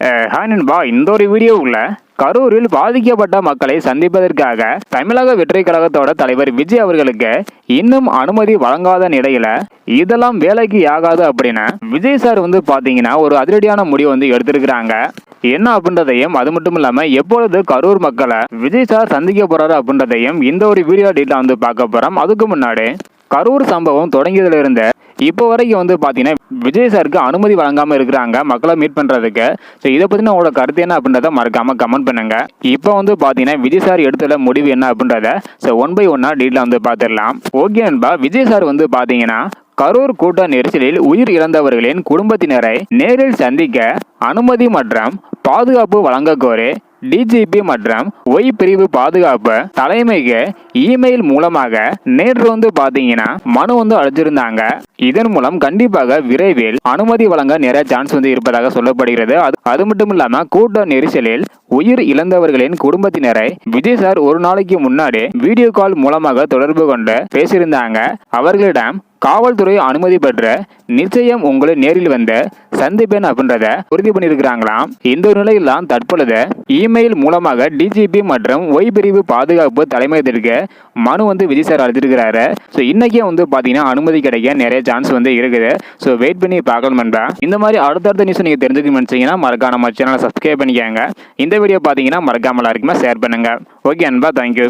Hi நண்பா. இந்த ஒரு வீடியோவில் கரூரில் பாதிக்கப்பட்ட மக்களை சந்திப்பதற்காக தமிழக வெற்றி கழகத்தோட தலைவர் விஜய் அவர்களுக்கு இன்னும் அனுமதி வழங்காத நிலையில இதெல்லாம் வேலைக்கு ஆகாது அப்படின்னு விஜய் சார் வந்து பாத்தீங்கன்னா ஒரு அதிரடியான முடிவு வந்து எடுத்திருக்கிறாங்க. என்ன அப்படின்றதையும் அது மட்டும் இல்லாம எப்பொழுது கரூர் மக்களை விஜய் சார் சந்திக்க போறாரு அப்படின்றதையும் இந்த ஒரு வீடியோ டீட்டா வந்து பார்க்க போறோம். அதுக்கு முன்னாடி கரூர் சம்பவம் தொடங்கியதுல இருந்து இப்போ வரைக்கும் வந்து பார்த்தீங்கன்னா விஜய் சாருக்கு அனுமதி வழங்காமல் இருக்கிறாங்க. மக்களை மீட் பண்ணுறதுக்கு ஸோ இதை பற்றின உங்களோட கருத்து என்ன அப்படின்றத மறக்காமல் கமெண்ட் பண்ணுங்க. இப்போ வந்து பார்த்தீங்கன்னா விஜய் சார் எடுத்துள்ள முடிவு என்ன அப்படின்றத ஸோ ஒன் பை ஒன்னாக டீட்டில் வந்து பார்த்துடலாம் ஓகே நண்பா விஜய் சார் வந்து பார்த்தீங்கன்னா கரூர் கூட்ட நெரிசலில் உயிர் இழந்தவர்களின் குடும்பத்தினரை நேரில் சந்திக்க அனுமதி மற்றும் பாதுகாப்பு வழங்க கோரி டிஜிபி மற்றும் ஒய் பிரிவு பாதுகாப்பு தலைமைக்கு இமெயில் மூலமாக நேற்று வந்து பாத்தீங்கன்னா மனு வந்து அழைச்சிருந்தாங்க இதன் மூலம் கண்டிப்பாக விரைவில் அனுமதி வழங்க நிறைய சான்ஸ் வந்து இருப்பதாக சொல்லப்படுகிறது. அது அது மட்டும் இல்லாம கூட்ட நெரிசலில் உயிர் இழந்தவர்களின் குடும்பத்தினரை விஜய் சார் ஒரு நாளைக்கு முன்னாடி வீடியோ கால் மூலமாக தொடர்பு கொண்டு பேசியிருந்தாங்க. அவர்களிடம் காவல்துறை அனுமதி பெற்ற நிச்சயம் உங்களை நேரில் வந்து சந்திப்பேன் அப்படின்றத உறுதி பண்ணியிருக்கிறாங்களாம் இந்த ஒரு நிலையில் தான் தற்பொழுது இமெயில் மூலமாக டிஜிபி மற்றும் ஒய் பிரிவு பாதுகாப்பு தலைமையத்திற்கு மனு வந்து விஜய் சார் அழைச்சிருக்கிறாரு ஸோ இன்னைக்கே வந்து பார்த்தீங்கன்னா அனுமதி கிடைக்க நிறைய சான்ஸ் வந்து இருக்குது. ஸோ வெயிட் பண்ணி பார்க்கலாம் நண்பா. இந்த மாதிரி அடுத்தடுத்த நியூஸ் நீங்கள் தெரிஞ்சுக்கணும்னு நினச்சிங்கன்னா மறக்காம நம்ம சேனலை சப்ஸ்கிரைப் பண்ணிக்கோங்க. இந்த வீடியோ பார்த்தீங்கன்னா மறக்காம எல்லாருக்குமே ஷேர் பண்ணுங்கள் ஓகே அன்பா தேங்க்யூ